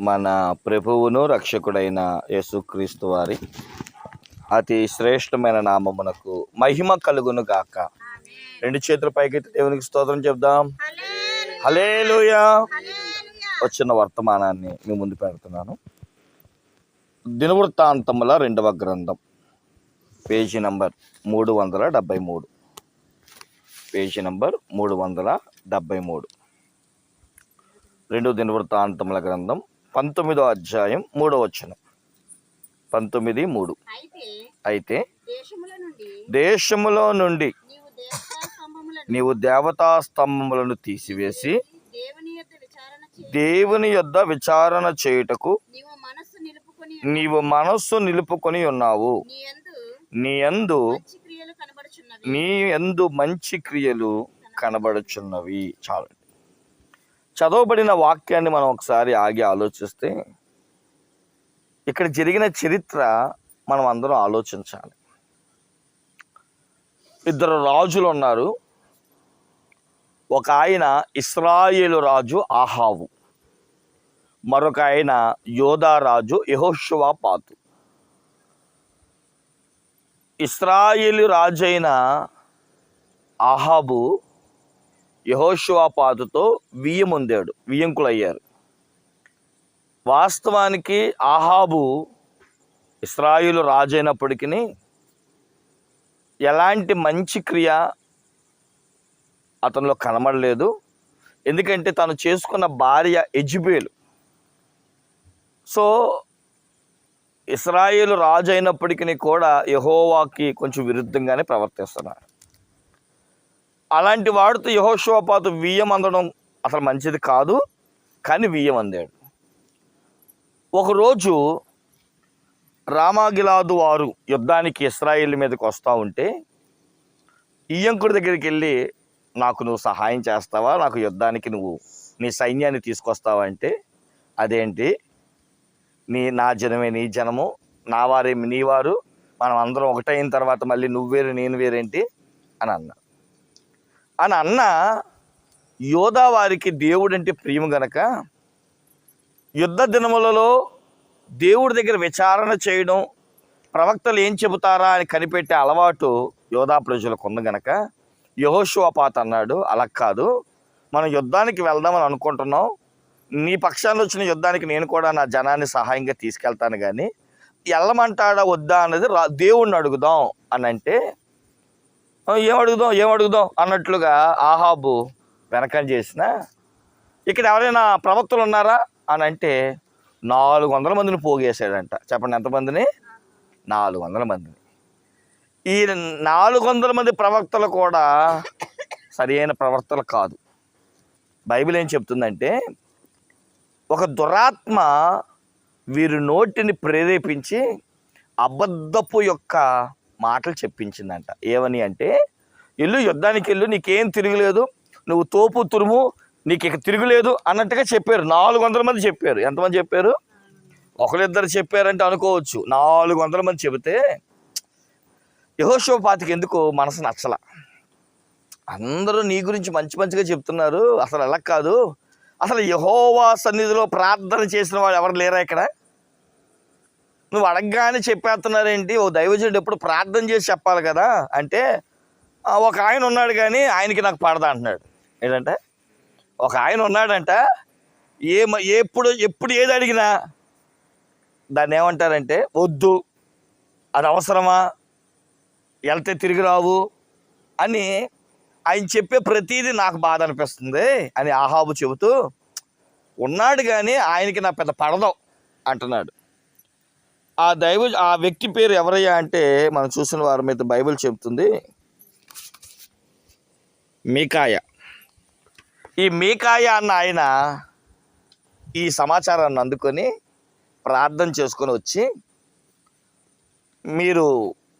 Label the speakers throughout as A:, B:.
A: మన ప్రభువును రక్షకుడైన యేసుక్రీస్తు వారి అతి శ్రేష్టమైన నామమునకు మహిమ కలుగును గాక. రెండు చేతుల పైకెత్తి దేవునికి స్తోత్రం చెప్దాం. హలేలుయా వచ్చిన వర్తమానాన్ని మీ ముందు పెడుతున్నాను. దినవృత్తాంతముల రెండవ గ్రంథం. పేజీ నంబర్ మూడు వందల డెబ్బై మూడు. పేజీ నంబర్ మూడు వందల డెబ్బై మూడు. రెండు దినవృత్తాంతముల గ్రంథం పంతొమ్మిదో అధ్యాయం మూడో వచనం. పంతొమ్మిది మూడు.
B: అయితే దేశముల నుండి నీవు దేవతా స్తంభములను
A: తీసివేసి
B: దేవుని యొక్క విచారణ
A: యొద్ద చేయుటకు
B: నీవు మనస్సు నిలుపుకొని
A: ఉన్నావు.
B: నీ యందు
A: నీ యందు యందు మంచి క్రియలు కనబడుచున్నవి. చాలు. చదవబడిన వాక్యాన్ని మనం ఒకసారి ఆగి ఆలోచిస్తే ఇక్కడ జరిగిన చరిత్ర మనం అందరం ఆలోచించాలి. ఇద్దరు రాజులు ఉన్నారు. ఒక ఆయన ఇస్రాయేలు రాజు ఆహావు మరొక ఆయన యోధారాజు యహోషువా పాతు. ఇస్రాయేలు రాజైన ఆహాబు యహోషువాపాతుతో వియ్యముందాడు వియ్యంకులయ్యారు వాస్తవానికి ఆహాబు ఇస్రాయేలు రాజైనప్పటికీ ఎలాంటి మంచి క్రియ అతనిలో కనబడలేదు. ఎందుకంటే తను చేసుకున్న భార్య ఎజుబేలు సో ఇస్రాయేలు రాజు అయినప్పటికీ కూడా యహోవాకి కొంచెం విరుద్ధంగానే ప్రవర్తిస్తున్నాడు అలాంటి వాడితో యహోశోపాతు వియ్యం అందడం అసలు మంచిది కాదు కానీ వియ్యం అందాడు. ఒకరోజు రామాగిలాదు వారు యుద్ధానికి ఇస్రాయిల్ మీదకి వస్తూ ఉంటే ఇయ్యంకుడి దగ్గరికి వెళ్ళి నాకు నువ్వు సహాయం చేస్తావా? నాకు యుద్ధానికి నువ్వు నీ సైన్యాన్ని తీసుకొస్తావా? అంటే అదేంటి? నీ నా జనమే నీ జనము నా వారేమి నీ వారు మనం అందరం ఒకటైన తర్వాత మళ్ళీ నువ్వు వేరు నేను వేరేంటి? అని అన్నాను అని అన్న యోధా వారికి దేవుడంటే ప్రియం గనక యుద్ధ దినములలో దేవుడి దగ్గర విచారణ చేయడం ప్రవక్తలు ఏం చెబుతారా అని కనిపెట్టే అలవాటు యోధా ప్రజలకు ఉంది గనక. యహోశివపాత అన్నాడు అలా కాదు. మనం యుద్ధానికి వెళ్దామని అనుకుంటున్నాం. నీ పక్షాన్ని వచ్చిన యుద్ధానికి నేను కూడా నా జనాన్ని సహాయంగా తీసుకెళ్తాను కానీ వెళ్ళమంటాడా వద్దా అన్నది రా దేవుణ్ణి అడుగుదాం అని అంటే ఏం అడుగుదాం ఏం అడుగుదాం అన్నట్లుగా ఆహాబు వెనకం చేసిన ఇక్కడ ఎవరైనా ప్రవక్తలు ఉన్నారా అని అంటే నాలుగు వందల మందిని పోగేశాడంట. చెప్పండి ఎంతమందిని నాలుగు వందల మందిని. ఈ నాలుగు వందల మంది ప్రవక్తలు కూడా సరైన ప్రవర్తలు కాదు. బైబిల్ ఏం చెప్తుందంటే ఒక దురాత్మ వీరి నోటిని ప్రేరేపించి అబద్ధపు యొక్క మాటలు చెప్పించిందంట. ఏమని అంటే ఇల్లు యుద్ధానికి వెళ్ళు నీకేం తిరగలేదు నువ్వు తోపు తురుము నీకు ఇక తిరుగులేదు అన్నట్టుగా చెప్పారు. నాలుగు వందల మంది చెప్పారు. ఎంతమంది చెప్పారు? ఒకరిద్దరు చెప్పారంటే అనుకోవచ్చు. నాలుగు వందల మంది చెబితే యహోశోపాతికి ఎందుకు మనసు నచ్చల. అందరూ నీ గురించి మంచి మంచిగా చెప్తున్నారు. అసలు ఎలా కాదు. అసలు యహోవా సన్నిధిలో ప్రార్థన చేసిన వాళ్ళు ఎవరు లేరా ఇక్కడ? నువ్వు అడగగానే చెప్పేస్తున్నారేంటి? ఓ దైవజనుడు ఎప్పుడు ప్రార్థన చేసి చెప్పాలి కదా? అంటే ఒక ఆయన ఉన్నాడు కానీ ఆయనకి నాకు పడదా అంటున్నాడు. ఏంటంటే ఒక ఆయన ఉన్నాడంట ఏ ఎప్పుడు ఎప్పుడు ఏది అడిగినా దాన్ని ఏమంటారంటే వద్దు అది అవసరమా? వెళ్తే తిరిగి రావు అని ఆయన చెప్పే ప్రతీది నాకు బాధ అనిపిస్తుంది అని ఆహాబు చెబుతూ ఉన్నాడు కానీ ఆయనకి నా పెద్ద పడదాం అంటున్నాడు. ఆ దైవ ఆ వ్యక్తి పేరు ఎవరయ్యా అంటే మనం చూసిన వారి మీద బైబిల్ చెబుతుంది. మీకాయ. ఈ మీకాయ అన్న ఆయన ఈ సమాచారాన్ని అందుకొని ప్రార్థన చేసుకొని వచ్చి మీరు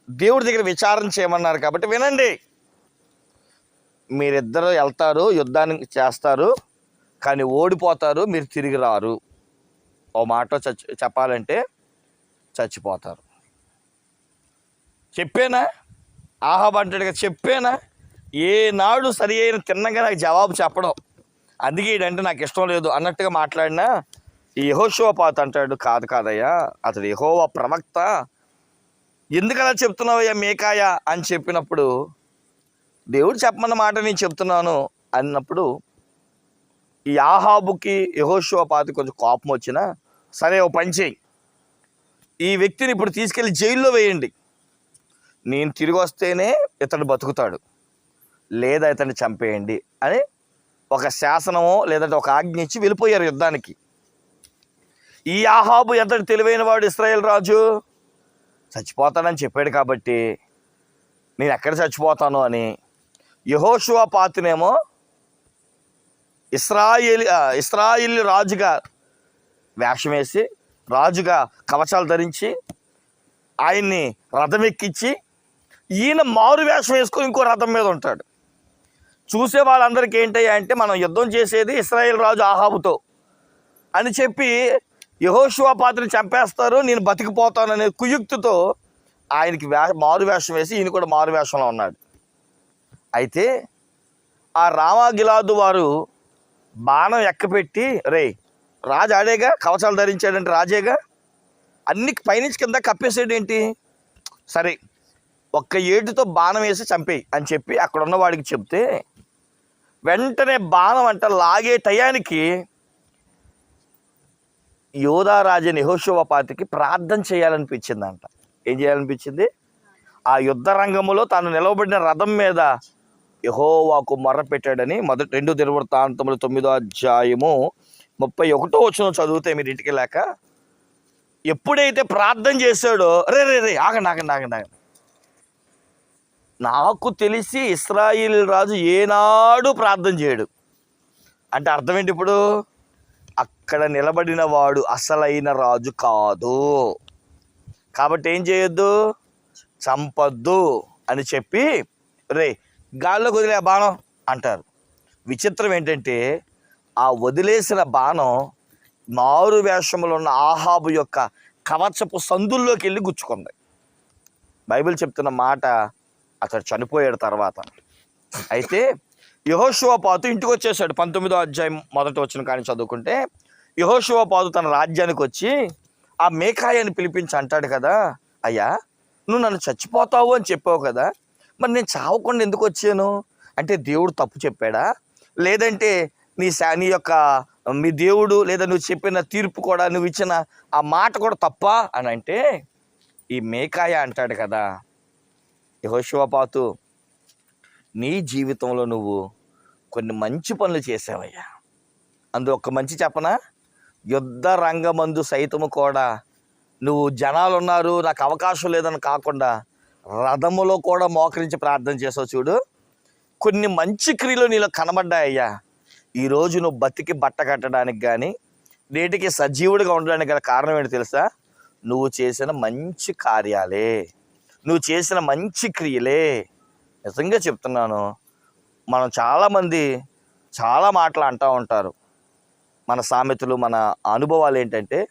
A: దేవుడి దగ్గర విచారణ చేయమన్నారు కాబట్టి వినండి. మీరిద్దరు వెళ్తారు యుద్ధానికి చేస్తారు కానీ ఓడిపోతారు మీరు తిరిగి రారు. ఓ మాట చెప్పాలంటే చచ్చిపోతారు. చెప్పేనా? ఆహాబ్ అంటాడుగా చెప్పేనా? ఏనాడు సరి అయిన తిన్నగా నాకు జవాబు చెప్పడం. అందుకే ఏంటంటే నాకు ఇష్టం లేదు. అన్నట్టుగా మాట్లాడినా ఈ యహోశివపాత అంటాడు కాదు కాదయ్యా అతడు యహోవా ప్రవక్త. ఎందుకలా చెప్తున్నావయ్యా మేకాయ? అని చెప్పినప్పుడు దేవుడు చెప్పమన్న మాట నేను చెప్తున్నాను అన్నప్పుడు ఈ ఆహాబుకి యహోశివపాతి కొంచెం కోపం వచ్చినా సరే ఓ పని చేయి ఈ వ్యక్తిని ఇప్పుడు తీసుకెళ్ళి జైల్లో వేయండి. నేను తిరిగి వస్తేనే ఇతడు బతుకుతాడు. లేదా ఇతన్ని చంపేయండి అని ఒక శాసనమో లేదంటే ఒక ఆజ్ఞ ఇచ్చి వెళ్ళిపోయారు యుద్ధానికి. ఈ ఆహాబు ఎంతటి తెలివైన వాడు ఇస్రాయేల్ రాజు? చచ్చిపోతానని చెప్పాడు కాబట్టి నేను ఎక్కడ చచ్చిపోతాను అని యహోషువా పాతినేమో ఇస్రాయేల్ ఇస్రాయిల్ రాజుగా వేషం వేసి రాజుగా కవచాలు ధరించి ఆయన్ని రథం ఎక్కించి ఈయన మారు వేషం వేసుకొని ఇంకో రథం మీద ఉంటాడు. చూసే వాళ్ళందరికీ ఏంటయ్యా అంటే మనం యుద్ధం చేసేది ఇస్రాయేల్ రాజు ఆహాబుతో అని చెప్పి యహోశివా పాత్రని చంపేస్తారు నేను బతికిపోతాననే కుయుక్తితో ఆయనకి వే మారు వేషం వేసి ఈయన కూడా మారు వేషంలో ఉన్నాడు. అయితే ఆ రామాగిలాదు వారు బాణం ఎక్కపెట్టి రే రాజు ఆడేగా కవచాలు ధరించాడంటే రాజేగా? అన్ని పైనుంచి కింద కప్పేసాడు ఏంటి? సరే ఒక్క ఏటుతో బాణం వేసి చంపేయి అని చెప్పి అక్కడ ఉన్నవాడికి చెప్తే వెంటనే బాణం అంట లాగే టయానికి యోధారాజు నిహోశోపాతికి ప్రార్థన చేయాలనిపించిందంట. ఏం చేయాలనిపించింది? ఆ యుద్ధ రంగంలో తాను నిలవబడిన రథం మీద యహోవాకు మొర్ర పెట్టాడని మొదటి రెండు దినవృత్తాంతములు తొమ్మిదో అధ్యాయము ముప్పై ఒకటో వచ్చిన చదివితే మీరు ఇంటికి వెళ్ళాక ఎప్పుడైతే ప్రార్థన చేశాడో రే రే రే ఆగండి ఆగండి ఆగండి ఆగండి. నాకు తెలిసి ఇస్రాయిల్ రాజు ఏనాడు ప్రార్థన చేయడు. అంటే అర్థం ఏంటి ఇప్పుడు? అక్కడ నిలబడిన వాడు అసలైన రాజు కాదు. కాబట్టి ఏం చేయొద్దు? చంపద్దు అని చెప్పి రే గాల్లో కుదిలే బాణం అంటారు. విచిత్రం ఏంటంటే ఆ వదిలేసిన బాణం మారు వేషంలో ఉన్న ఆహాబు యొక్క కవచపు సందుల్లోకి వెళ్ళి గుచ్చుకుంది. బైబిల్ చెప్తున్న మాట అతడు చనిపోయాడు తర్వాత. అయితే యహోశివపాతు ఇంటికి వచ్చేసాడు పంతొమ్మిదో అధ్యాయం మొదట వచ్చిన కానీ చదువుకుంటే యహోశివపాతు తన రాజ్యానికి వచ్చి ఆ మేకాయని పిలిపించి అంటాడు కదా అయ్యా నువ్వు నన్ను చచ్చిపోతావు అని చెప్పావు కదా మరి నేను చావకుండా ఎందుకు వచ్చాను? అంటే దేవుడు తప్పు చెప్పాడా? లేదంటే నీ శాని నీ యొక్క మీ దేవుడు లేదా నువ్వు చెప్పిన తీర్పు కూడా నువ్వు ఇచ్చిన ఆ మాట కూడా తప్ప అని అంటే ఈ మేకాయ అంటాడు కదా యహోశివపాతు నీ జీవితంలో నువ్వు కొన్ని మంచి పనులు చేసావయ్యా. అందు ఒక మంచి చెప్పనా? యుద్ధ రంగమందు సైతము కూడా నువ్వు జనాలు ఉన్నారు నాకు అవకాశం లేదని కాకుండా రథములో కూడా మోకరించి ప్రార్థన చేసావు చూడు. కొన్ని మంచి క్రియలు నీలో కనబడ్డాయ్యా. ఈరోజు నువ్వు బతికి బట్ట కట్టడానికి కానీ నేటికి సజీవుడిగా ఉండడానికి గల కారణం ఏంటి తెలుసా? నువ్వు చేసిన మంచి కార్యాలే. నువ్వు చేసిన మంచి క్రియలే. నిజంగా చెప్తున్నాను. మనం చాలామంది చాలా మాటలు అంటూ ఉంటారు. మన సామెతలు మన అనుభవాలు ఏంటంటే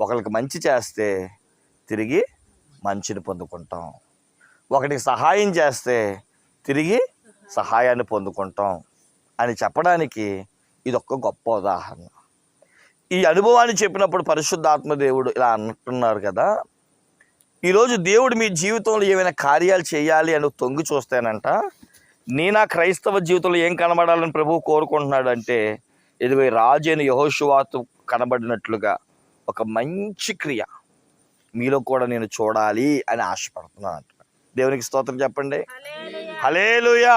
A: ఒకరికి మంచి చేస్తే తిరిగి మంచిని పొందుకుంటాం. ఒకటికి సహాయం చేస్తే తిరిగి సహాయాన్ని పొందుకుంటాం. అని చెప్పడానికి ఇది ఒక గొప్ప ఉదాహరణ. ఈ అనుభవాన్ని చెప్పినప్పుడు పరిశుద్ధాత్మ దేవుడు ఇలా అంటున్నారు కదా ఈరోజు దేవుడు మీ జీవితంలో ఏమైనా కార్యాలు చేయాలి అని తొంగి చూస్తేనంట. నీ నా క్రైస్తవ జీవితంలో ఏం కనబడాలని ప్రభువు కోరుకుంటున్నాడు అంటే ఇదిగో రాజు అయిన యహోషువాతు కనబడినట్లుగా ఒక మంచి క్రియ మీలో కూడా నేను చూడాలి అని ఆశపడుతున్నాను అంట దేవునికి స్తోత్రం చెప్పండి. హలేలుయా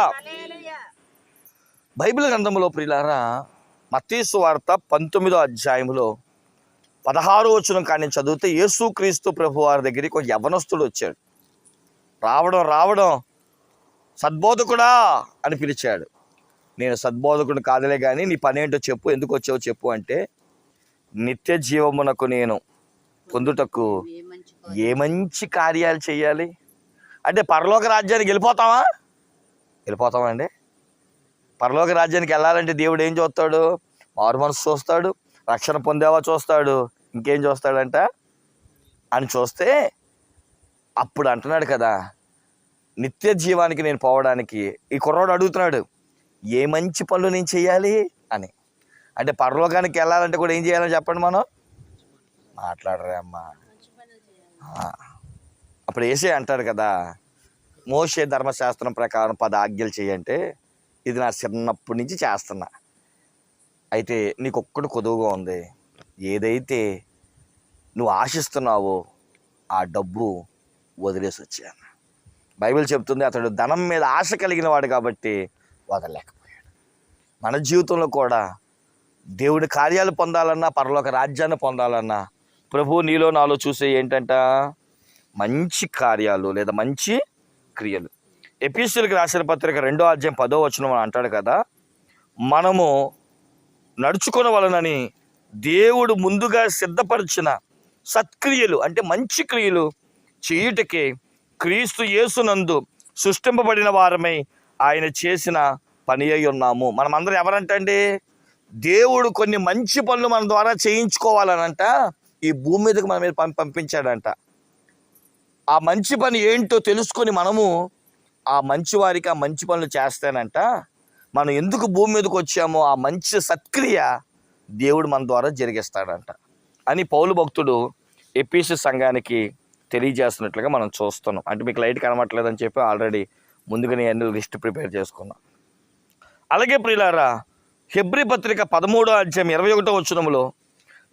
A: బైబిల్ గ్రంథంలో ప్రియులారా మతీసు వార్త పంతొమ్మిదో అధ్యాయంలో పదహారు వచనం కానీ చదివితే యేసుక్రీస్తు ప్రభు వారి దగ్గరికి ఒక యవనస్తుడు వచ్చాడు. రావడం రావడం సద్బోధకుడా అని పిలిచాడు. నేను సద్బోధకుడు కాదులే కానీ నీ పనేంటో చెప్పు ఎందుకు వచ్చావో చెప్పు అంటే నిత్య జీవమునకు నేను పొందుటకు
B: ఏ మంచి
A: కార్యాలు చేయాలి? అంటే పరలోక రాజ్యానికి వెళ్ళిపోతావా? వెళ్ళిపోతామా అండి? పరలోక రాజ్యానికి వెళ్ళాలంటే దేవుడు ఏం చూస్తాడు? మారు మనసు చూస్తాడు రక్షణ పొందేవా చూస్తాడు ఇంకేం చూస్తాడంట? అని చూస్తే అప్పుడు అంటున్నాడు కదా నిత్య జీవానికి నేను పోవడానికి ఈ కుర్రాడు అడుగుతున్నాడు ఏ మంచి పనులు నేను చేయాలి అని. అంటే పరలోకానికి వెళ్ళాలంటే కూడా ఏం చేయాలని చెప్పండి మనం. మాట్లాడరే అమ్మా. అప్పుడు వేసే అంటాడు కదా మోసే ధర్మశాస్త్రం ప్రకారం పద ఆజ్ఞలు చేయంటే ఇది నా చిన్నప్పటి నుంచి చేస్తున్నా. అయితే నీకు ఒక్కడు కొదువుగా ఉంది. ఏదైతే నువ్వు ఆశిస్తున్నావో ఆ డబ్బు వదిలేసి వచ్చాను. బైబిల్ చెప్తుంది అతడు ధనం మీద ఆశ కలిగిన వాడు కాబట్టి వదలలేకపోయాడు. మన జీవితంలో కూడా దేవుడి కార్యాలు పొందాలన్నా పరలోక రాజ్యాన్ని పొందాలన్నా ప్రభు నీలో నాలో చూసే ఏంటంట? మంచి కార్యాలు లేదా మంచి క్రియలు. ఎపిసులకు రాసిన పత్రిక రెండో అధ్యాయం పదో వచనం అని అంటాడు కదా మనము నడుచుకున్న వలనని దేవుడు ముందుగా సిద్ధపరిచిన సత్క్రియలు అంటే మంచి క్రియలు చేయుటకే క్రీస్తు యేసునందు సృష్టింపబడిన వారమై ఆయన చేసిన పని అయి ఉన్నాము. మనమందరం ఎవరంటండి? దేవుడు కొన్ని మంచి పనులు మన ద్వారా చేయించుకోవాలనంట ఈ భూమి మీదకి మన మీద పం- పంపించాడంట. ఆ మంచి పని ఏంటో తెలుసుకొని మనము ఆ మంచి వారికి ఆ మంచి పనులు చేస్తానంట మనం ఎందుకు భూమి మీదకి వచ్చామో ఆ మంచి సత్క్రియ దేవుడు మన ద్వారా జరిగిస్తాడంట. అని పౌలు భక్తుడు ఎపిసి సంఘానికి తెలియజేస్తున్నట్లుగా మనం చూస్తున్నాం. అంటే మీకు లైట్ కనబట్టలేదని చెప్పి ఆల్రెడీ ముందుగానే అన్ని లిస్ట్ ప్రిపేర్ చేసుకున్నాం. అలాగే ప్రియులారా హెబ్రి పత్రిక పదమూడో అధ్యాయం ఇరవై ఒకటో వచనములో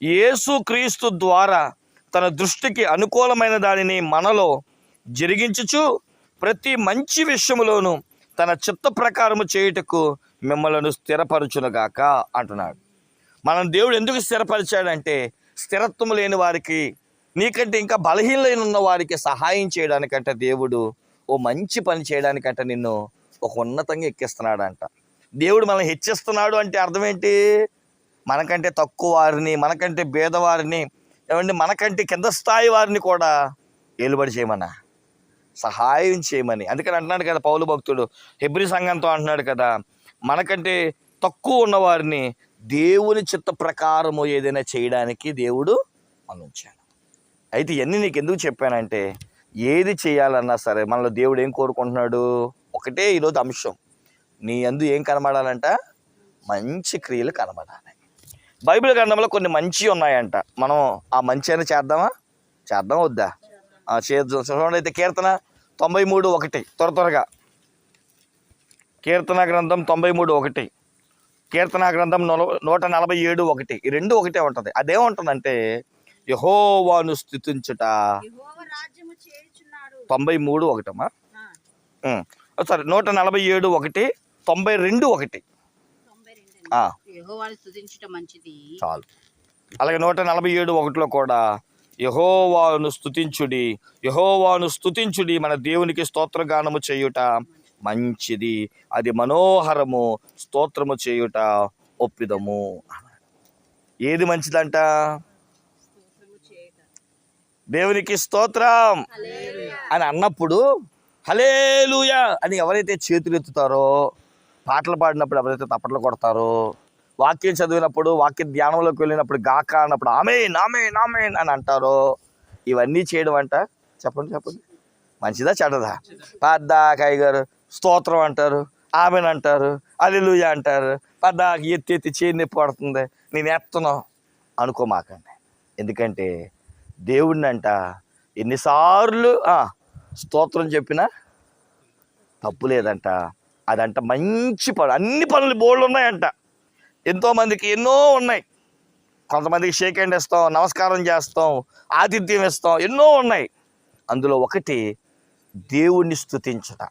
A: యేసు క్రీస్తు ద్వారా తన దృష్టికి అనుకూలమైన దానిని మనలో జరిగించుచు ప్రతి మంచి విషయములోనూ తన చిత్త ప్రకారము చేయుటకు మిమ్మలను స్థిరపరచునుగాక అంటున్నాడు. మనం దేవుడు ఎందుకు స్థిరపరిచాడంటే స్థిరత్వం లేని వారికి నీకంటే ఇంకా బలహీనమైన ఉన్న వారికి సహాయం చేయడానికంటే దేవుడు ఓ మంచి పని చేయడానికంట నిన్ను ఒక ఉన్నతంగా ఎక్కిస్తున్నాడంట. దేవుడు మనల్ని హెచ్చిస్తున్నాడు అంటే అర్థం ఏంటి? మనకంటే తక్కువ వారిని మనకంటే భేదవారిని ఏమంటే మనకంటే కింద స్థాయి వారిని కూడా ఏలుబడి చేయమన్నా సహాయం చేయమని. అందుకని అంటున్నాడు కదా పౌలు భక్తుడు. హెబ్రి సంఘంతో అంటున్నాడు కదా మనకంటే తక్కువ ఉన్నవారిని దేవుని చిత్త ప్రకారము ఏదైనా చేయడానికి దేవుడు అందించాడు అయితే ఇవన్నీ నీకు ఎందుకు చెప్పానంటే ఏది చేయాలన్నా సరే మనలో దేవుడు ఏం కోరుకుంటున్నాడు? ఒకటే ఈరోజు అంశం. నీ అందు ఏం కనబడాలంట? మంచి క్రియలు కనబడాలి. బైబిల్ గ్రంథంలో కొన్ని మంచి ఉన్నాయంట. మనం ఆ మంచి అయినా చేద్దామా? చేద్దాం వద్దా? చూడండి. అయితే కీర్తన తొంభై మూడు ఒకటి. త్వర త్వరగా. కీర్తన గ్రంథం తొంభై మూడు ఒకటి. కీర్తన గ్రంథం నల- నూట నలభై ఏడు ఒకటి. ఈ రెండు ఒకటే ఉంటుంది. అదేముంటుందంటే యహోవాను స్థుతించుట. తొంభై మూడు ఒకటమ్మా. సరే నూట నలభై ఏడు ఒకటి తొంభై రెండు ఒకటి. చాలు. అలాగే నూట నలభై ఏడు ఒకటిలో కూడా యహోవాను స్తుతించుడి యహోవాను స్తుతించుడి మన దేవునికి స్తోత్రగానము చేయుట మంచిది. అది మనోహరము స్తోత్రము చేయుట ఒప్పిదము ఏది మంచిదంట? దేవునికి స్తోత్రం అని అన్నప్పుడు హలేలుయా అని ఎవరైతే చేతులు ఎత్తుతారో పాటలు పాడినప్పుడు ఎవరైతే తప్పట్లు కొడతారో వాక్యం చదివినప్పుడు వాక్య ధ్యానంలోకి వెళ్ళినప్పుడు గాక అన్నప్పుడు ఆమె నామే నామే అని అంటారో? ఇవన్నీ చేయడం అంట? చెప్పండి చెప్పండి. మంచిదా చెడదా పద్దాకాయ గారు స్తోత్రం అంటారు ఆమెను అంటారు అల్లెలుయ అంటారు. పద్దాకి ఎత్తి ఎత్తి చేయి నొప్పి పడుతుంది. నేను ఎత్తను. అనుకోమాకండి. ఎందుకంటే దేవుడిని అంట ఎన్నిసార్లు స్తోత్రం చెప్పినా తప్పు లేదంట. అదంట మంచి పనులు అన్ని పనులు బోళ్ళు ఉన్నాయంట. ఎంతోమందికి ఎన్నో ఉన్నాయి. కొంతమందికి షేక్ హ్యాండ్ ఇస్తాం నమస్కారం చేస్తాం ఆతిథ్యం ఇస్తాం ఎన్నో ఉన్నాయి. అందులో ఒకటి దేవుణ్ణి స్థుతించట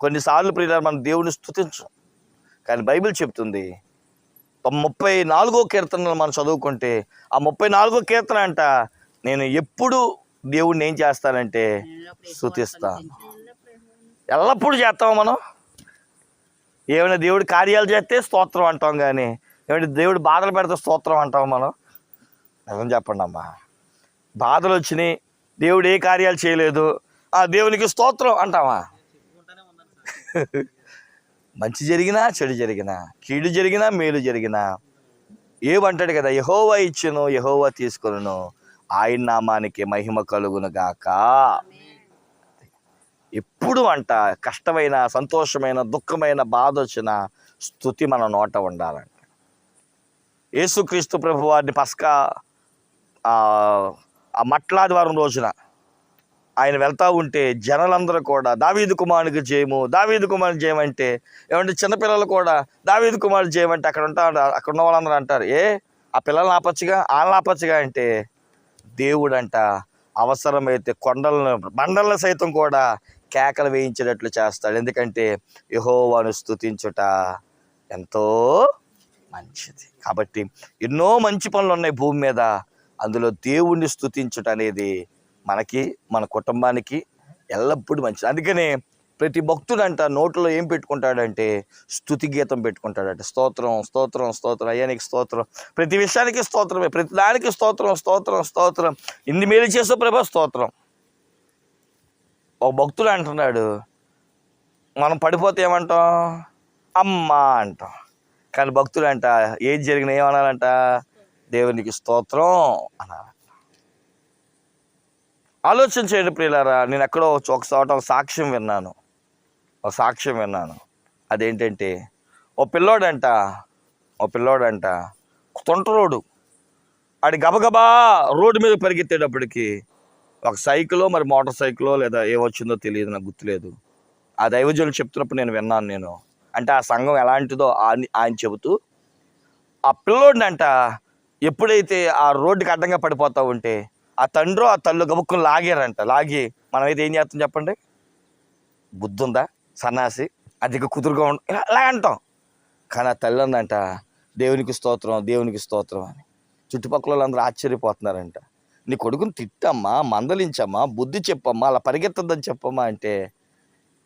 A: కొన్నిసార్లు ప్రియులారు మనం దేవుణ్ణి స్థుతించం కానీ బైబిల్ చెప్తుంది ముప్పై నాలుగో కీర్తనలు మనం చదువుకుంటే ఆ ముప్పై నాలుగో కీర్తన అంట నేను ఎప్పుడు దేవుణ్ణి ఏం చేస్తానంటే స్థుతిస్తాను ఎల్లప్పుడూ చేస్తాము మనం? ఏమైనా దేవుడి కార్యాలు చేస్తే స్తోత్రం అంటాం కానీ ఏమైనా దేవుడు బాధలు పెడితే స్తోత్రం అంటాం మనం? నిజం చెప్పండి అమ్మా. బాధలు వచ్చినాయి దేవుడు ఏ కార్యాలు చేయలేదు ఆ దేవునికి స్తోత్రం అంటామా? మంచి జరిగినా చెడు జరిగినా కీడు జరిగినా మేలు జరిగినా ఏమంటాడు కదా యహోవా ఇచ్చును యహోవా తీసుకును ఆయన నామానికి మహిమ కలుగును గాక. ఎప్పుడు అంట కష్టమైన సంతోషమైన దుఃఖమైన బాధ వచ్చిన స్థుతి మన నోట ఉండాలంట. యేసుక్రీస్తు ప్రభు వారిని పస్కా ఆ మట్లాదివారం రోజున ఆయన వెళ్తూ ఉంటే జనాలందరూ కూడా దావీదు కుమారునికి జయము దావీదు కుమారుని జయమంటే ఏమంటే చిన్నపిల్లలు కూడా దావీదు కుమారు జయమంటే అక్కడ ఉంటారు అక్కడ ఉన్న వాళ్ళందరూ అంటారు ఏ ఆ పిల్లల్ని ఆపచ్చుగా వాళ్ళని ఆపచ్చుగా అంటే దేవుడంట అవసరమైతే కొండలను బండలను సైతం కూడా కేకలు వేయించేటట్లు చేస్తాడు. ఎందుకంటే యహోవాను స్తుతించుట ఎంతో మంచిది. కాబట్టి ఎన్నో మంచి పనులు ఉన్నాయి భూమి మీద. అందులో దేవుణ్ణి స్థుతించుట అనేది మనకి మన కుటుంబానికి ఎల్లప్పుడూ మంచిది. అందుకనే ప్రతి భక్తుడు అంట నోట్లో ఏం పెట్టుకుంటాడంటే స్థుతి గీతం పెట్టుకుంటాడంట. స్తోత్రం స్తోత్రం స్తోత్రం అయ్యానికి స్తోత్రం. ప్రతి విషయానికి స్తోత్రమే ప్రతి దానికి స్తోత్రం స్తోత్రం స్తోత్రం. ఇన్ని మేలు చేసే ప్రభా స్తోత్రం. ఒక భక్తుడు అంటున్నాడు మనం పడిపోతే ఏమంటాం? అమ్మా అంటాం. కానీ భక్తుడు అంట ఏది జరిగినా ఏమనాలంట? దేవునికి స్తోత్రం అనాలంట ఆలోచన చేయండి ప్రియులారా నేను ఎక్కడో ఒక చోట ఒక సాక్ష్యం విన్నాను. ఒక సాక్ష్యం విన్నాను. అదేంటంటే ఓ పిల్లోడంట ఓ పిల్లోడంట తొంటరోడు ఆడి గబగబా రోడ్డు మీద పరిగెత్తేటప్పటికి ఒక సైకిలో మరి మోటార్ సైకిలో లేదా ఏమొచ్చిందో తెలియదు నాకు గుర్తులేదు. ఆ దైవజనులు చెప్తున్నప్పుడు నేను విన్నాను నేను. అంటే ఆ సంఘం ఎలాంటిదో ఆయన ఆయన చెబుతూ ఆ పిల్లోడిని అంట ఎప్పుడైతే ఆ రోడ్డుకి అడ్డంగా పడిపోతా ఉంటే ఆ తండ్రి ఆ తల్లు గబుక్కుని లాగారంట. లాగి మనమైతే ఏం చేస్తాం చెప్పండి? బుద్ధి ఉందా సన్నాసి? అధిక కుదురుగా ఉండ ఇలా ఇలా అంటాం. కానీ ఆ తల్లి ఉందంట దేవునికి స్తోత్రం దేవునికి స్తోత్రం అని. చుట్టుపక్కల వాళ్ళందరూ ఆశ్చర్యపోతున్నారంట. నీ కొడుకుని తిట్టమ్మా మందలించమ్మా బుద్ధి చెప్పమ్మా అలా పరిగెత్తద్దని చెప్పమ్మా అంటే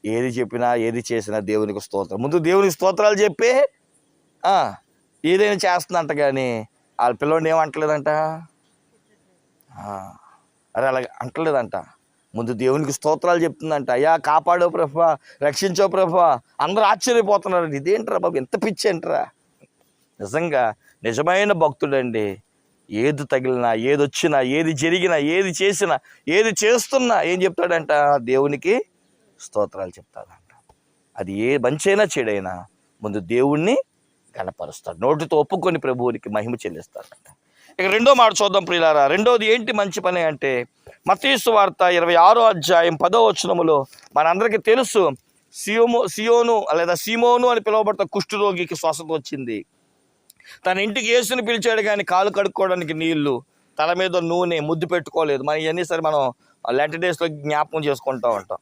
A: ఏది చెప్పినా ఏది చేసినా దేవునికి స్తోత్రం. ముందు దేవునికి స్తోత్రాలు చెప్పి ఏదైనా చేస్తుందంట కానీ వాళ్ళ పిల్లోడిని ఏమంటలేదంట అరే అలాగే అంటలేదంట. ముందు దేవునికి స్తోత్రాలు చెప్తుందంట. అయ్యా కాపాడో ప్రభా రక్షించో ప్రభా. అందరూ ఆశ్చర్యపోతున్నారు. ఇదేంట్రా బాబు ఎంత పిచ్చి ఏంట్రా నిజంగా నిజమైన భక్తుడండి. ఏది తగిలినా ఏది వచ్చినా ఏది జరిగినా ఏది చేసినా ఏది చేస్తున్నా ఏం చెప్తాడంట? దేవునికి స్తోత్రాలు చెప్తాడంట. అది ఏ మంచైనా చెడైనా ముందు దేవుణ్ణి కనపరుస్తాడు నోటితో ఒప్పుకొని ప్రభువునికి మహిమ చెల్లిస్తాడంట. ఇక రెండో మాట చూద్దాం ప్రియులారా. రెండోది ఏంటి మంచి పని అంటే మతీసు వార్త ఇరవై ఆరో అధ్యాయం పదో వచనములో మనందరికీ తెలుసు సియోము సియోను లేదా సీమోను అని పిలువబడతా కుష్ఠరోగికి స్వస్థత వచ్చింది తన ఇంటికి యేసుని పిలిచాడు కానీ కాలు కడుక్కోవడానికి నీళ్ళు తల మీద నూనె ముద్దు పెట్టుకోలేదు. మనం ఇవన్నీ సరే మనం లెంట డేస్లో జ్ఞాపకం చేసుకుంటూ ఉంటాం.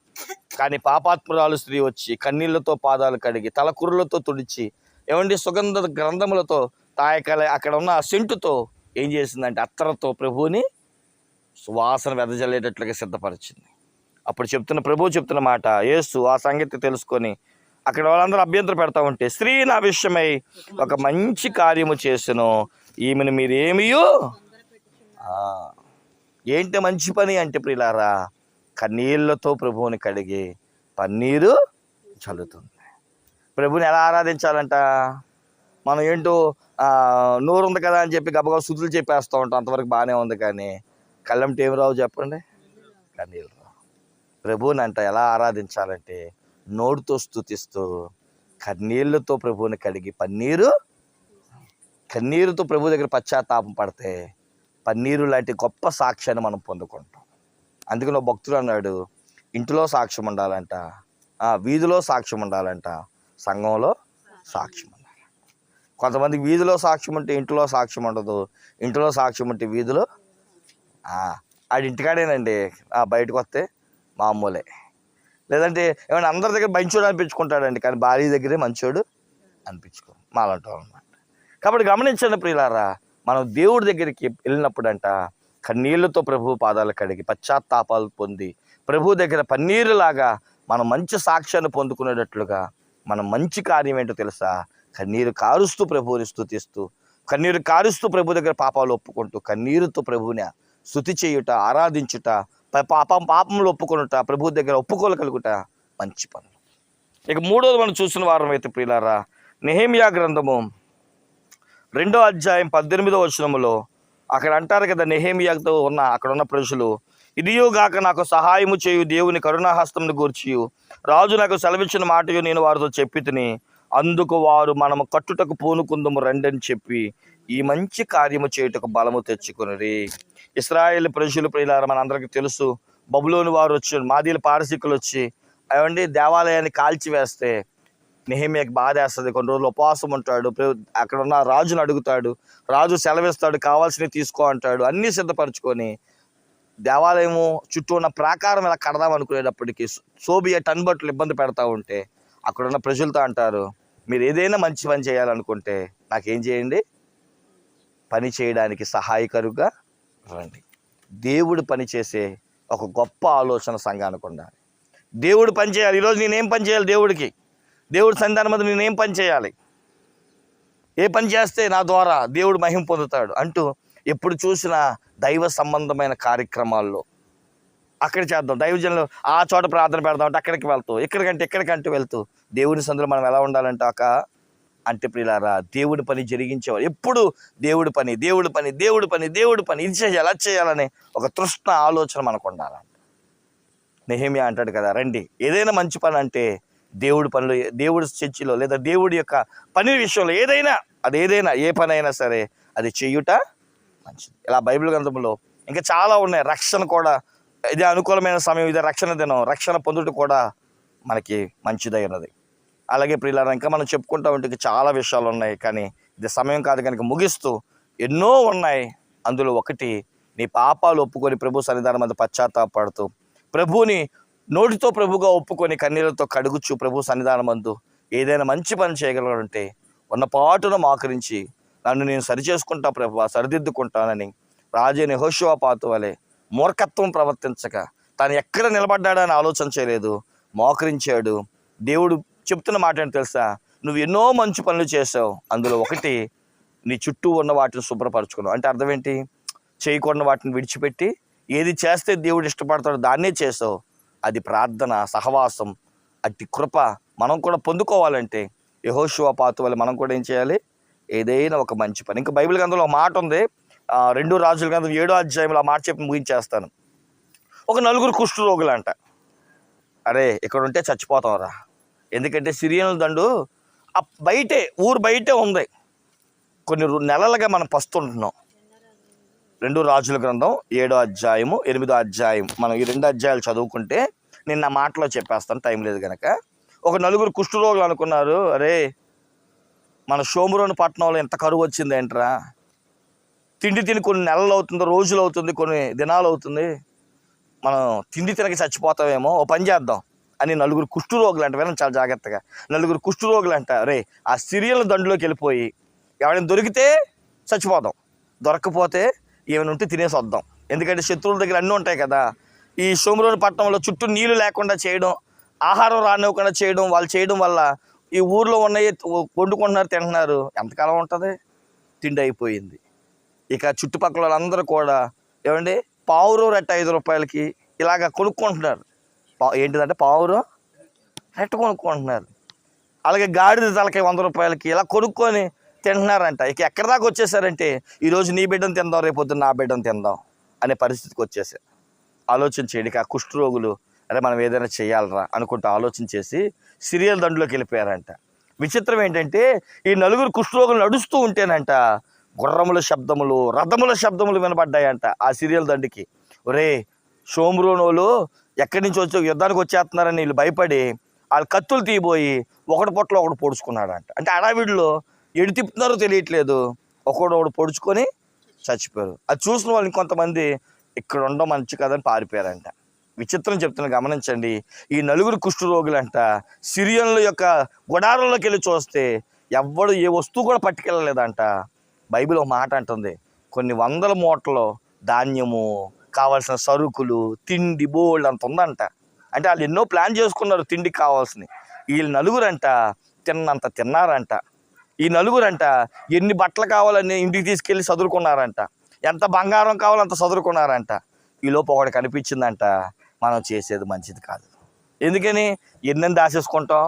A: కానీ పాపాత్మురాలు స్త్రీ వచ్చి కన్నీళ్ళతో పాదాలు కడిగి తల కుర్రలతో తుడిచి ఏమండి సుగంధ గ్రంథములతో తాయకల అక్కడ ఉన్న ఆ సెంటుతో ఏం చేసిందంటే అత్తరతో ప్రభువుని సువాసన వెదజల్లేటట్లుగా సిద్ధపరిచింది. అప్పుడు చెప్తున్న ప్రభువు చెప్తున్న మాట యేసు ఆ సంగతి తెలుసుకొని అక్కడ వాళ్ళందరూ అభ్యంతరం పెడతా ఉంటే స్త్రీ నా విషయమై ఒక మంచి కార్యము చేసను. ఈమెను మీరేమియో? ఏంటి మంచి పని? అంటే ప్రిలారా కన్నీళ్ళతో ప్రభువుని కడిగి పన్నీరు చల్లుతుంది. ప్రభుని ఎలా ఆరాధించాలంట? మనం ఏంటో నోరు ఉంది కదా అని చెప్పి గబగబా శుద్ధులు చెప్పేస్తూ ఉంటాం. అంతవరకు బాగానే ఉంది కానీ కళ్ళంటే ఏమి రావు చెప్పండి? కన్నీళ్ళు రావు. ప్రభువుని అంట ఎలా ఆరాధించాలంటే నోటితో స్థుతిస్తూ కన్నీళ్ళతో ప్రభువుని కడిగి పన్నీరు కన్నీరుతో ప్రభు దగ్గర పశ్చాత్తాపం పడితే పన్నీరు లాంటి గొప్ప సాక్ష్యాన్ని మనం పొందుకుంటాం. అందుకని ఒక భక్తుడు అన్నాడు ఇంటిలో సాక్ష్యం ఉండాలంట వీధిలో సాక్ష్యం ఉండాలంట సంఘంలో సాక్ష్యం ఉండాలి కొంతమంది వీధిలో సాక్ష్యం ఉంటే ఇంటిలో సాక్ష్యం ఉండదు ఇంటిలో సాక్ష్యం ఉంటే వీధిలో ఆ, ఆడి ఇంటికాడేనండి బయటకు వస్తే మామూలే. లేదంటే ఏమైనా అందరి దగ్గర మంచోడు అనిపించుకుంటాడండి కానీ భార్య దగ్గరే మంచోడు అనిపించుకో. మాలంటో అనమాట కాబట్టి గమనించండి ప్రియులారా మనం దేవుడి దగ్గరికి వెళ్ళినప్పుడంట కన్నీళ్ళతో ప్రభు పాదాలు కడిగి పశ్చాత్తాపాలు పొంది ప్రభు దగ్గర పన్నీరులాగా మనం మంచి సాక్ష్యాన్ని పొందుకునేటట్లుగా మనం మంచి కార్యం ఏంటో తెలుసా? కన్నీరు కారుస్తూ ప్రభువుని స్థుతిస్తూ కన్నీరు కారుస్తూ ప్రభు దగ్గర పాపాలు ఒప్పుకుంటూ కన్నీరుతో ప్రభువుని స్థుతి చేయుట ఆరాధించుట పాపం పాపంలో ఒప్పుకొనుట ప్రభు దగ్గర ఒప్పుకోగలుగుట మంచి పనులు. ఇక మూడోది మనం చూసిన వారం అయితే ప్రియులారా నెహేమియా గ్రంథము రెండో అధ్యాయం పద్దెనిమిదో వచనములో అక్కడ అంటారు కదా నెహేమియాతో ఉన్న అక్కడ ఉన్న ప్రజలు ఇదియోగాక నాకు సహాయము చేయు దేవుని కరుణాహస్తంను గూర్చియు. రాజు నాకు సెలవిచ్చిన మాటయు నేను వారితో చెప్పి తిని అందుకు వారు మనము కట్టుటకు పూనుకుందము రండని అని చెప్పి ఈ మంచి కార్యము చేయుటకు బలము తెచ్చుకుని ఇస్రాయేల్ ప్రజలు ప్రియులారా మనందరికీ తెలుసు బబులోని వారు వచ్చి మాదీల పారసికులు వచ్చి అవండి దేవాలయాన్ని కాల్చివేస్తే నెహమియాకి బాధ వేస్తుంది. కొన్ని రోజులు ఉపవాసం ఉంటాడు ప్ర- అక్కడ ఉన్న రాజును అడుగుతాడు రాజు సెలవిస్తాడు కావాల్సినవి తీసుకో అంటాడు అన్నీ సిద్ధపరచుకొని దేవాలయము చుట్టూ ఉన్న ప్రాకారం ఇలా కడదాం అనుకునేటప్పటికి సోబియట్ అన్బట్లు ఇబ్బంది పెడతా ఉంటే అక్కడ ఉన్న ప్రజలతో అంటారు మీరు ఏదైనా మంచి పని చేయాలనుకుంటే నాకేం చేయండి? పని చేయడానికి సహాయకరుగా రండి. దేవుడు పని చేసే ఒక గొప్ప ఆలోచన సంఘానికి ఉండాలి. దేవుడు పని చేయాలి. ఈరోజు నేనేం పని చేయాలి దేవుడికి? దేవుడి సంధానం మీద నేనేం పని చేయాలి? ఏ పని చేస్తే నా ద్వారా దేవుడు మహిం పొందుతాడు అంటూ ఎప్పుడు చూసినా దైవ సంబంధమైన కార్యక్రమాల్లో అక్కడ చేద్దాం. దైవజనులు ఆ చోట ప్రార్థన పెడదాం అంటే అక్కడికి వెళ్తూ ఇక్కడికంటే ఇక్కడికంటూ వెళ్తూ దేవుని సందులో మనం ఎలా ఉండాలంటే ఒక అంటే ప్రియులారా దేవుడి పని జరిగించేవారు. ఎప్పుడు దేవుడి పని దేవుడి పని దేవుడి పని దేవుడి పని ఇది చేయాలి అది చేయాలని ఒక తృష్ణ ఆలోచన మనకు ఉండాలంట. నెహమియా అంటాడు కదా రండి ఏదైనా మంచి పని అంటే దేవుడి పనులు దేవుడి చర్చిలో లేదా దేవుడి యొక్క పని విషయంలో ఏదైనా అది ఏదైనా ఏ పని అయినా సరే అది చెయ్యుట మంచిది. ఇలా బైబిల్ గ్రంథంలో ఇంకా చాలా ఉన్నాయి. రక్షణ కూడా ఇదే అనుకూలమైన సమయం ఇదే రక్షణ దినం రక్షణ పొందుట కూడా మనకి మంచిదైనది. అలాగే ప్రియులారా ఇంకా మనం చెప్పుకుంటా ఉంటే చాలా విషయాలు ఉన్నాయి కానీ ఇది సమయం కాదు కనుక ముగిస్తూ ఎన్నో ఉన్నాయి. అందులో ఒకటి నీ పాపాలు ఒప్పుకొని ప్రభు సన్నిధానం మీద పశ్చాత్తాపడుతూ ప్రభువుని నోటితో ప్రభుగా ఒప్పుకొని కన్నీళ్ళతో కడుగుచు ప్రభు సన్నిధానం మందు ఏదైనా మంచి పని చేయగలగంటే ఉన్న పాటును మాకరించి నన్ను నేను సరిచేసుకుంటా ప్రభు సరిదిద్దుకుంటానని రాజేని హోషువా పాతు వలె మూర్ఖత్వం ప్రవర్తించక తాను ఎక్కడ నిలబడ్డాడని ఆలోచన చేయలేదు మోకరించాడు. దేవుడు చెప్తున్న మాట ఏంటి తెలుసా? నువ్వు ఎన్నో మంచి పనులు చేసావు అందులో ఒకటి నీ చుట్టూ ఉన్న వాటిని శుభ్రపరచుకున్నావు అంటే అర్థం ఏంటి? చేయకుండా వాటిని విడిచిపెట్టి ఏది చేస్తే దేవుడు ఇష్టపడతాడో దాన్నే చేసావు అది ప్రార్థన సహవాసం అట్టి కృప మనం కూడా పొందుకోవాలంటే యహోశివ పాతు వల్ల మనం కూడా ఏం చేయాలి? ఏదైనా ఒక మంచి పని. ఇంకా బైబిల్ గ్రంథంలో ఒక మాట ఉంది. రెండు రాజుల గ్రంథం ఏడో అధ్యాయంలో ఆ మాట చెప్పి ముగించేస్తాను. ఒక నలుగురు కుష్ఠరోగులు అంట అరే ఇక్కడ ఉంటే చచ్చిపోతాం రా ఎందుకంటే సిరియన్ల దండు ఆ బయటే ఊరు బయటే ఉంది. కొన్ని నెలలుగా మనం పస్తుంటున్నాం. రెండు రాజుల గ్రంథం ఏడో అధ్యాయము ఎనిమిదో అధ్యాయం. మనం ఈ రెండు అధ్యాయాలు చదువుకుంటే నేను నా మాటలో చెప్పేస్తాను టైం లేదు కనుక ఒక నలుగురు కుష్ఠరోగులు అనుకున్నారు అరే మన షోమురోని పట్టణంలో ఎంత కరువు వచ్చింది ఏంట్రా? తిండి తిని కొన్ని నెలలు అవుతుంది రోజులు అవుతుంది కొన్ని దినాలు అవుతుంది. మనం తిండి తినక చచ్చిపోతామేమో ఓ పని చేద్దాం. అని నలుగురు కుష్ఠరోగులు అంట వినండి చాలా జాగ్రత్తగా. నలుగురు కుష్ఠరోగులు అంట రే ఆ సిరియల్ దండులోకి వెళ్ళిపోయి ఎవరైనా దొరికితే చచ్చిపోదాం. దొరకకపోతే ఏమైనా ఉంటే తినేసి వద్దాం. ఎందుకంటే శత్రువుల దగ్గర అన్నీ ఉంటాయి కదా. ఈ సోమరోని పట్టణంలో చుట్టూ నీళ్ళు లేకుండా చేయడం ఆహారం రానివ్వకుండా చేయడం వాళ్ళు చేయడం వల్ల ఈ ఊర్లో ఉన్నవి వండుకుంటున్నారు తింటున్నారు. ఎంతకాలం ఉంటుంది? తిండి అయిపోయింది. ఇక చుట్టుపక్కల వాళ్ళందరూ కూడా ఏమండి? పావురు రెట్ట ఐదు రూపాయలకి ఇలాగ కొనుక్కుంటున్నారు. పా ఏంటిదంటే పావురు రెట్ట కొనుక్కుంటున్నారు. అలాగే గాడిద తలకి వంద రూపాయలకి ఇలా కొనుక్కొని తింటున్నారంట. ఇక ఎక్కడి దాకా వచ్చేసారంటే ఈరోజు నీ బిడ్డను తిందాం రేపొద్దు నా బిడ్డను తిందాం అనే పరిస్థితికి వచ్చేసారు. ఆలోచన చేయండి ఆ కుష్ఠరోగులు అరే మనం ఏదైనా చేయాలరా అనుకుంటూ ఆలోచన చేసి సిరియల్ దండులోకి వెళ్ళిపోయారంట. విచిత్రం ఏంటంటే ఈ నలుగురు కుష్ఠరోగులు నడుస్తూ ఉంటేనంట గుర్రముల శబ్దములు రథముల శబ్దములు వినబడ్డాయంట ఆ సీరియల్ దండికి. ఒరే షోమ్రోనోలు ఎక్కడి నుంచి వచ్చి యుద్ధానికి వచ్చేస్తున్నారని వీళ్ళు భయపడి వాళ్ళు కత్తులు తీయబోయి ఒకటి పొట్టలో ఒకటి పొడుచుకున్నాడంట. అంటే అడావిడిలో ఎడి తిప్పుతున్నారో తెలియట్లేదు. ఒకడు ఒకడు పొడుచుకొని చచ్చిపోయారు. అది చూసిన వాళ్ళు ఇంకొంతమంది ఇక్కడ ఉండడం మంచి కదని పారిపోయారంట. విచిత్రం చెప్తున్నా గమనించండి. ఈ నలుగురు కుష్ఠరోగులంట సిరియన్ల యొక్క గుడారంలోకి వెళ్ళి చూస్తే ఎవ్వడు ఏ వస్తువు కూడా పట్టుకెళ్ళలేదంట. బైబిల్ ఒక మాట అంటుంది కొన్ని వందల మూటలు ధాన్యము కావాల్సిన సరుకులు తిండి బోల్డ్ అంత ఉందంట. అంటే వాళ్ళు ఎన్నో ప్లాన్ చేసుకున్నారు తిండికి కావాల్సినవి. వీళ్ళు నలుగురంట తిన్నంత తిన్నారంట. ఈ నలుగురంట ఎన్ని బట్టలు కావాలని ఇంటికి తీసుకెళ్ళి చదువుకున్నారంట ఎంత బంగారం కావాలో అంత చదువుకున్నారంట ఈ లోపు ఒకటి కనిపించిందంట మనం చేసేది మంచిది కాదు. ఎందుకని? ఎన్నెన్ని దాచేసుకుంటాం?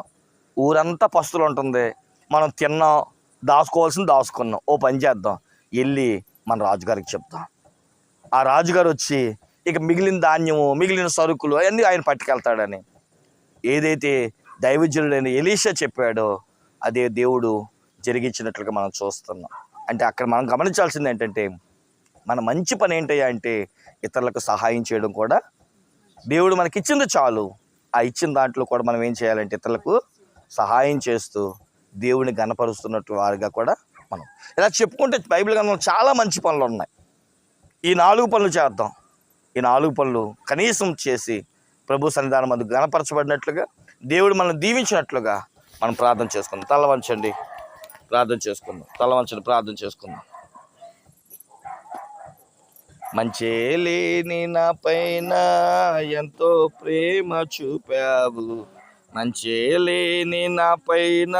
A: ఊరంతా పస్తులు ఉంటుంది. మనం తిన్నాం దాచుకోవాల్సింది దాచుకున్నాం. ఓ పని చేద్దాం. వెళ్ళి మన రాజుగారికి చెప్తాం ఆ రాజుగారు వచ్చి ఇక మిగిలిన ధాన్యము మిగిలిన సరుకులు అవన్నీ ఆయన పట్టుకెళ్తాడని. ఏదైతే దైవజనుడైన ఎలీషా చెప్పాడో అదే దేవుడు జరిగించినట్లుగా మనం చూస్తున్నాం. అంటే అక్కడ మనం గమనించాల్సింది ఏంటంటే మన మంచి పని ఏంటయ్యా అంటే ఇతరులకు సహాయం చేయడం కూడా. దేవుడు మనకి ఇచ్చింది చాలు. ఆ ఇచ్చిన దాంట్లో కూడా మనం ఏం చేయాలంటే ఇతరులకు సహాయం చేస్తూ దేవుడిని గనపరుస్తున్నట్టు వారిగా కూడా మనం. ఇలా చెప్పుకుంటే బైబిల్ గ్రంథంలో చాలా మంచి పనులు ఉన్నాయి. ఈ నాలుగు పనులు చేద్దాం. ఈ నాలుగు పనులు కనీసం చేసి ప్రభు సన్నిధానం మందు గణపరచబడినట్లుగా దేవుడు మనల్ని దీవించినట్లుగా మనం ప్రార్థన చేసుకుందాం. తల వంచండి ప్రార్థన చేసుకుందాం. తల వంచండి ప్రార్థన చేసుకుందాం. మంచే లేని నా పైన ఎంతో ప్రేమ చూపావు. మంచే లేని నా పైన